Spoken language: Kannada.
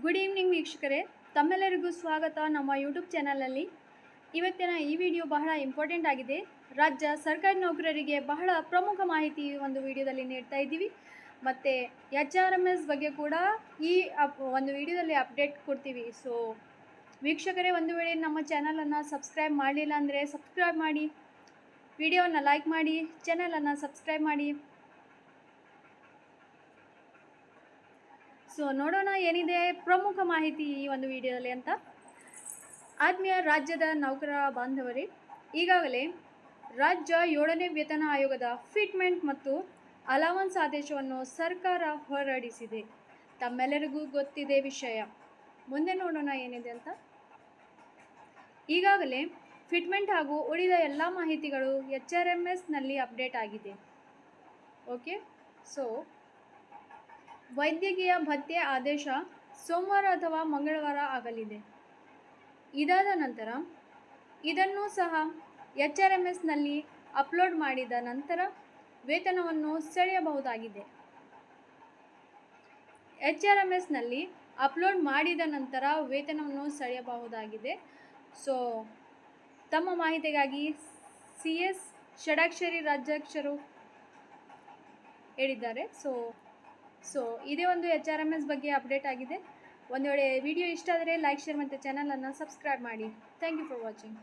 ಗುಡ್ ಈವ್ನಿಂಗ್ ವೀಕ್ಷಕರೇ. ತಮ್ಮೆಲ್ಲರಿಗೂ ಸ್ವಾಗತ ನಮ್ಮ ಯೂಟ್ಯೂಬ್ ಚಾನಲಲ್ಲಿ ಇವತ್ತಿನ ಈ ವಿಡಿಯೋ ಬಹಳ ಇಂಪಾರ್ಟೆಂಟ್ ಆಗಿದೆ. ರಾಜ್ಯ ಸರ್ಕಾರಿ ನೌಕರರಿಗೆ ಬಹಳ ಪ್ರಮುಖ ಮಾಹಿತಿ ಒಂದು ವಿಡಿಯೋದಲ್ಲಿ ನೀಡ್ತಾ ಇದ್ದೀವಿ. ಮತ್ತು ಎಚ್ ಆರ್ ಎಂ ಎಸ್ ಬಗ್ಗೆ ಕೂಡ ಈ ಅಪ್, ಒಂದು ವಿಡಿಯೋದಲ್ಲಿ ಅಪ್ಡೇಟ್ ಕೊಡ್ತೀವಿ. ಸೊ ವೀಕ್ಷಕರೇ, ಒಂದು ವೇಳೆ ನಮ್ಮ ಚಾನಲನ್ನು ಸಬ್ಸ್ಕ್ರೈಬ್ ಮಾಡಲಿಲ್ಲ ಅಂದರೆ ಸಬ್ಸ್ಕ್ರೈಬ್ ಮಾಡಿ. ವಿಡಿಯೋವನ್ನು ಲೈಕ್ ಮಾಡಿ ಚಾನಲನ್ನು ಸಬ್ಸ್ಕ್ರೈಬ್ ಮಾಡಿ. ಸೊ ನೋಡೋಣ ಏನಿದೆ ಪ್ರಮುಖ ಮಾಹಿತಿ ಈ ಒಂದು ವಿಡಿಯೋದಲ್ಲಿ ಅಂತ. ಆತ್ಮೀಯ ರಾಜ್ಯದ ನೌಕರ ಬಾಂಧವರೇ, ಈಗಾಗಲೇ ರಾಜ್ಯ ಏಳನೇ ವೇತನ ಆಯೋಗದ ಫಿಟ್ಮೆಂಟ್ ಮತ್ತು ಅಲವನ್ಸ್ ಆದೇಶವನ್ನು ಸರ್ಕಾರ ಹೊರಡಿಸಿದೆ. ತಮ್ಮೆಲ್ಲರಿಗೂ ಗೊತ್ತಿದೆ ವಿಷಯ. ಮುಂದೆ ನೋಡೋಣ ಏನಿದೆ ಅಂತ. ಈಗಾಗಲೇ ಫಿಟ್ಮೆಂಟ್ ಹಾಗೂ ಉಳಿದ ಎಲ್ಲ ಮಾಹಿತಿಗಳು ಎಚ್ ಆರ್ ಎಂ ಎಸ್ನಲ್ಲಿ ಅಪ್ಡೇಟ್ ಆಗಿದೆ. ಓಕೆ, ಸೊ ವೈದ್ಯಕೀಯ ಭತ್ಯೆ ಆದೇಶ ಸೋಮವಾರ ಅಥವಾ ಮಂಗಳವಾರ ಆಗಲಿದೆ. ಇದಾದ ನಂತರ ಇದನ್ನು ಸಹ ಎಚ್ ಆರ್ ಎಂ ಎಸ್ನಲ್ಲಿ ಅಪ್ಲೋಡ್ ಮಾಡಿದ ನಂತರ ವೇತನವನ್ನು ಸೆಳೆಯಬಹುದಾಗಿದೆ. ಎಚ್ ಆರ್ ಎಂ ಎಸ್ನಲ್ಲಿ ಅಪ್ಲೋಡ್ ಮಾಡಿದ ನಂತರ ವೇತನವನ್ನು ಸೆಳೆಯಬಹುದಾಗಿದೆ. ಸೊ, ತಮ್ಮ ಮಾಹಿತಿಗಾಗಿ ಸಿ ಎಸ್ ಷಡಾಕ್ಷರಿ ರಾಜ್ಯಾಕ್ಷರು ಹೇಳಿದ್ದಾರೆ. ಸೊ ಸೊ ಇದೇ ಒಂದು ಎಚ್ ಆರ್ ಎಂ ಎಸ್ ಬಗ್ಗೆ ಅಪ್ಡೇಟ್ ಆಗಿದೆ. ಒಂದು ವೇಳೆ ವಿಡಿಯೋ ಇಷ್ಟ ಆದರೆ ಲೈಕ್ ಶೇರ್ ಮತ್ತು ಚಾನಲನ್ನು ಸಬ್ಸ್ಕ್ರೈಬ್ ಮಾಡಿ. Thank you for watching